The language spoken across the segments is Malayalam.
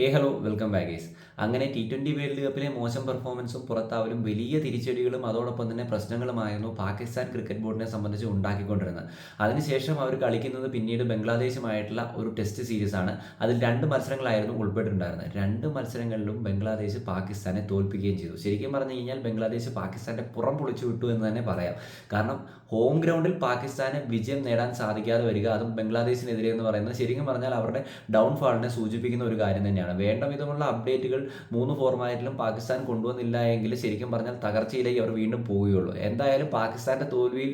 Hey hello welcome back guys അങ്ങനെ ടി ട്വന്റി വേൾഡ് കപ്പിലെ മോശം പെർഫോമൻസും പുറത്താവലും വലിയ തിരിച്ചടികളും അതോടൊപ്പം തന്നെ പ്രശ്നങ്ങളുമായിരുന്നു പാകിസ്ഥാൻ ക്രിക്കറ്റ് ബോർഡിനെ സംബന്ധിച്ച് ഉണ്ടാക്കിക്കൊണ്ടിരുന്നത്. അതിനുശേഷം അവർ കളിക്കുന്നത് പിന്നീട് ബംഗ്ലാദേശുമായിട്ടുള്ള ഒരു ടെസ്റ്റ് സീരീസ് ആണ്. അതിൽ രണ്ട് മത്സരങ്ങളായിരുന്നു ഉൾപ്പെട്ടിട്ടുണ്ടായിരുന്നത്. രണ്ട് മത്സരങ്ങളിലും ബംഗ്ലാദേശ് പാകിസ്ഥാനെ തോൽപ്പിക്കുകയും ചെയ്തു. ശരിക്കും പറഞ്ഞു കഴിഞ്ഞാൽ ബംഗ്ലാദേശ് പാകിസ്ഥാന്റെ പുറം പൊളിച്ചു വിട്ടു എന്ന് തന്നെ പറയാം. കാരണം ഹോം ഗ്രൗണ്ടിൽ പാകിസ്ഥാന് വിജയം നേടാൻ സാധിക്കാതെ വരിക അതും ബംഗ്ലാദേശിനെതിരെ എന്ന് പറയുന്നത് ശരിക്കും പറഞ്ഞാൽ അവരുടെ ഡൗൺഫാളിനെ സൂചിപ്പിക്കുന്ന ഒരു കാര്യം തന്നെയാണ്. വേണ്ട വിധമുള്ള അപ്ഡേറ്റുകൾ മൂന്ന് ഫോർമാറ്റിലും പാകിസ്ഥാൻ കൊണ്ടുവന്നില്ല എങ്കിൽ ശരിക്കും പറഞ്ഞാൽ തകർച്ചയിലേക്ക് അവർ വീണ്ടും പോവുകയുള്ളൂ. എന്തായാലും പാകിസ്ഥാന്റെ തോൽവിയിൽ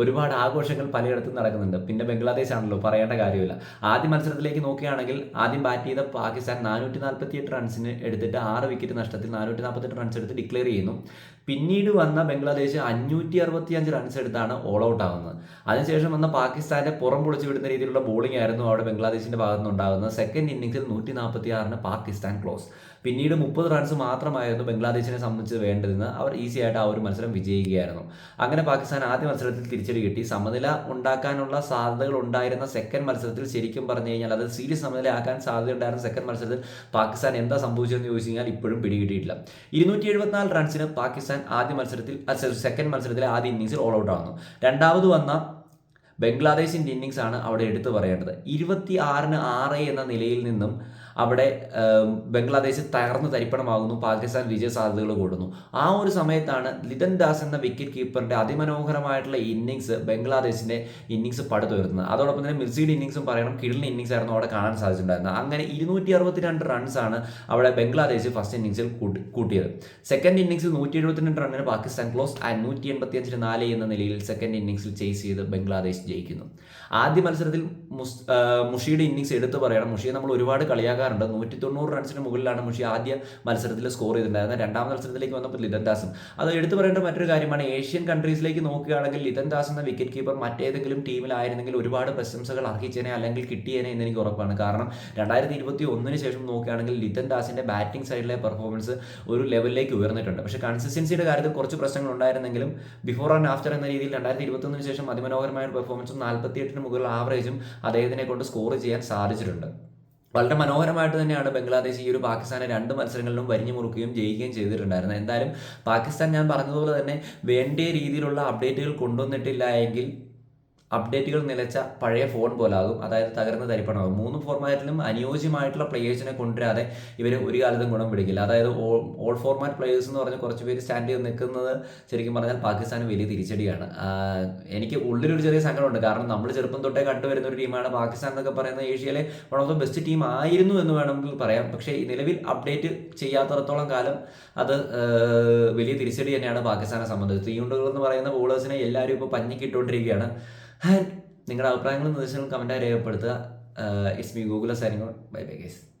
ഒരുപാട് ആഘോഷങ്ങൾ പലയിടത്തും നടക്കുന്നുണ്ട്. പിന്നെ ബംഗ്ലാദേശ് ആണല്ലോ പറയേണ്ട കാര്യമില്ല. ആദ്യ മത്സരത്തിലേക്ക് നോക്കുകയാണെങ്കിൽ ആദ്യം ബാറ്റ് ചെയ്ത പാകിസ്ഥാൻ നാനൂറ്റി നാൽപ്പത്തി എട്ട് റൺസിന് എടുത്തിട്ട് ആറ് വിക്കറ്റ് നഷ്ടത്തിൽ നാനൂറ്റി നാൽപ്പത്തെട്ട് റൺസ് എടുത്ത് ഡിക്ലെയർ ചെയ്യുന്നു. പിന്നീട് വന്ന ബംഗ്ലാദേശ് അഞ്ഞൂറ്റി അറുപത്തി അഞ്ച് റൺസ് എടുത്താണ് ഓൾ ഔട്ട് ആവുന്നത്. അതിനുശേഷം വന്ന പാകിസ്ഥാന്റെ പുറം പൊളിച്ചു വിടുന്ന രീതിയിലുള്ള ബോളിംഗ് ആയിരുന്നു അവിടെ ബംഗ്ലാദേശിന്റെ ഭാഗത്തുനിന്ന് ഉണ്ടാകുന്നത് സെക്കൻഡ് ഇന്നിംഗ്സിൽ നൂറ്റി നാൽപ്പത്തി ആറിന് പാകിസ്ഥാൻ ക്ലോസ്. പിന്നീട് മുപ്പത് റൺസ് മാത്രമായിരുന്നു ബംഗ്ലാദേശിനെ സംബന്ധിച്ച് വേണ്ടതെന്ന് അവർ ഈസി ആയിട്ട് ആ ഒരു മത്സരം വിജയിക്കുകയായിരുന്നു. അങ്ങനെ പാകിസ്ഥാൻ ആദ്യ മത്സരത്തിൽ തിരിച്ചടി കിട്ടി. സമനില ഉണ്ടാക്കാനുള്ള സാധ്യതകൾ ഉണ്ടായിരുന്ന സെക്കൻഡ് മത്സരത്തിൽ ശരിക്കും പറഞ്ഞു കഴിഞ്ഞാൽ അത് സീരീസ് സമനില ആക്കാൻ സാധ്യതയുണ്ടായിരുന്ന സെക്കൻഡ് മത്സരത്തിൽ പാകിസ്ഥാൻ എന്താ സംഭവിച്ചതെന്ന് ചോദിച്ചു കഴിഞ്ഞാൽ ഇപ്പോഴും പിടികിട്ടിയിട്ടില്ല. ഇരുന്നൂറ്റി എഴുപത്തിനാല് റൺസിന് പാകിസ്ഥാൻ ആദ്യ മത്സരത്തിൽ സെക്കൻഡ് മത്സരത്തിലെ ആദ്യ ഇന്നിംഗ്സിൽ ഓൾ ഔട്ട് ആവുന്നു. രണ്ടാമത് വന്ന ബംഗ്ലാദേശിന്റെ ഇന്നിങ്സ് ആണ് അവിടെ എടുത്തു പറയേണ്ടത്. ഇരുപത്തി ആറിന് ആറ് എന്ന നിലയിൽ നിന്നും അവിടെ ബംഗ്ലാദേശ് തകർന്ന് തരിപ്പണമാകുന്നു പാകിസ്ഥാൻ വിജയ സാധ്യതകൾ കൂടുന്നു. ആ ഒരു സമയത്താണ് ലിതൻ ദാസ് എന്ന വിക്കറ്റ് കീപ്പറിന്റെ അതിമനോഹരമായിട്ടുള്ള ഇന്നിങ്സ് ബംഗ്ലാദേശിന്റെ ഇന്നിങ്സ് പടുത്തുയർത്തുന്നത്. അതോടൊപ്പം തന്നെ മിർസിയുടെ ഇന്നിങ്സും പറയണം കിഴിലിന് ഇന്നിങ്സ് ആയിരുന്നു അവിടെ കാണാൻ സാധിച്ചിട്ടുണ്ടായിരുന്നത്. അങ്ങനെ ഇരുന്നൂറ്റി അറുപത്തിരണ്ട് റൺസ് ആണ് അവിടെ ബംഗ്ലാദേശ് ഫസ്റ്റ് ഇന്നിങ്സിൽ കൂട്ടിയത്. സെക്കൻഡ് ഇന്നിങ്സിൽ നൂറ്റി എഴുപത്തിരണ്ട് റണ്ണിന് പാകിസ്ഥാൻ ക്ലോസ് ആൻഡ് നൂറ്റി എൺപത്തി നാല് എന്ന നിലയിൽ സെക്കൻഡ് ഇന്നിങ്സിൽ ചേസ് ചെയ്ത് ബംഗ്ലാദേശ് ജയിക്കുന്നു. ആദ്യ മത്സരത്തിൽ മുഷിയുടെ ഇന്നിങ്സ് എടുത്തു പറയണം. മുഷിയെ നമ്മൾ ഒരുപാട് കളിയാക്കാറുണ്ട് നൂറ്റി തൊണ്ണൂറ് റൺസിന് മുകളിലാണ് മുഷി ആദ്യ മത്സരത്തിൽ സ്കോർ ചെയ്തിട്ടുണ്ടായിരുന്നത്. രണ്ടാം മത്സരത്തിലേക്ക് വന്നപ്പോൾ ലിതൻ ദാസും. അത് എടുത്തു പറയേണ്ട മറ്റൊരു കാര്യമാണ് ഏഷ്യൻ കൺട്രീസിലേക്ക് നോക്കുകയാണെങ്കിൽ ലിതൻ ദാസ് എന്ന വിക്കറ്റ് കീപ്പർ മറ്റേതെങ്കിലും ടീമിലായിരുന്നെങ്കിൽ ഒരുപാട് പ്രശംസകൾ അർഹിച്ചേനെ അല്ലെങ്കിൽ കിട്ടിയേനെ എന്ന് എനിക്ക് ഉറപ്പാണ്. കാരണം രണ്ടായിരത്തി ഇരുപത്തി ഒന്നിന് ശേഷം നോക്കുകയാണെങ്കിൽ ലിതൻ ദാസിന്റെ ബാറ്റിംഗ് സൈഡിലെ പെർഫോമൻസ് ഒരു ലെവലിലേക്ക് ഉയർന്നിട്ടുണ്ട്. പക്ഷേ കൺസിസ്റ്റൻസിയുടെ കാര്യത്തിൽ കുറച്ച് പ്രശ്നങ്ങൾ ഉണ്ടായിരുന്നെങ്കിലും ബിഫോർ ആൻഡ് ആഫ്റ്റർ എന്ന രീതിയിൽ രണ്ടായിരത്തി ഇരുപത്തൊന്നിന് ശേഷം അതിമനോഹരമായ പെർഫോമൻസും നാൽപ്പത്തി എട്ടിന് മുകളിൽ ആവറേജും അദ്ദേഹത്തിനെ കൊണ്ട് സ്കോർ ചെയ്യാൻ സാധിച്ചിട്ടുണ്ട്. വളരെ മനോഹരമായിട്ട് തന്നെയാണ് ബംഗ്ലാദേശ് ഈ ഒരു പാകിസ്ഥാനെ രണ്ട് മത്സരങ്ങളിലും വരിഞ്ഞു മുറുക്കുകയും ജയിക്കുകയും ചെയ്തിട്ടുണ്ടായിരുന്നത്. എന്തായാലും പാകിസ്ഥാൻ ഞാൻ പറഞ്ഞതുപോലെ തന്നെ വേണ്ട രീതിയിലുള്ള അപ്ഡേറ്റുകൾ കൊണ്ടുവന്നിട്ടില്ല എങ്കിൽ അപ്ഡേറ്റുകൾ നിലച്ച പഴയ ഫോൺ പോലാകും. അതായത് തകർന്ന തരിപ്പണമാകും. മൂന്ന് ഫോർമാറ്റിലും അനുയോജ്യമായിട്ടുള്ള പ്ലേയേഴ്സിനെ കൊണ്ടുവരാതെ ഇവർ ഒരു കാലത്തും ഗുണം പിടിക്കില്ല. അതായത് ഓൾ ഓൾ ഫോർമാറ്റ് പ്ലേയേഴ്സ് എന്ന് പറഞ്ഞ് കുറച്ച് പേര് സ്റ്റാൻഡ് ചെയ്ത് നിൽക്കുന്നത് ശരിക്കും പറഞ്ഞാൽ പാകിസ്ഥാന് വലിയ തിരിച്ചടിയാണ്. എനിക്ക് ഉള്ളിലൊരു ചെറിയ സങ്കടമുണ്ട്. കാരണം നമ്മൾ ചെറുപ്പം തൊട്ടേ കണ്ടുവരുന്ന ഒരു ടീമാണ് പാകിസ്ഥാൻ എന്നൊക്കെ പറയുന്ന ഏഷ്യയിലെ one of the best team ആയിരുന്നു എന്ന് വേണമെങ്കിൽ പറയാം. പക്ഷേ നിലവിൽ അപ്ഡേറ്റ് ചെയ്യാത്തടത്തോളം കാലം അത് വലിയ തിരിച്ചടി തന്നെയാണ് പാകിസ്ഥാനെ സംബന്ധിച്ച് തീയുണ്ടുകൾ എന്ന് പറയുന്ന ബോളേഴ്സിനെ എല്ലാവരും ഇപ്പോൾ പഞ്ഞിക്കിട്ടുകൊണ്ടിരിക്കുകയാണ് നിങ്ങളുടെ അഭിപ്രായങ്ങളും നിർദ്ദേശങ്ങളും കമന്റായി രേഖപ്പെടുത്തുക. It's me Google signing bye bye guys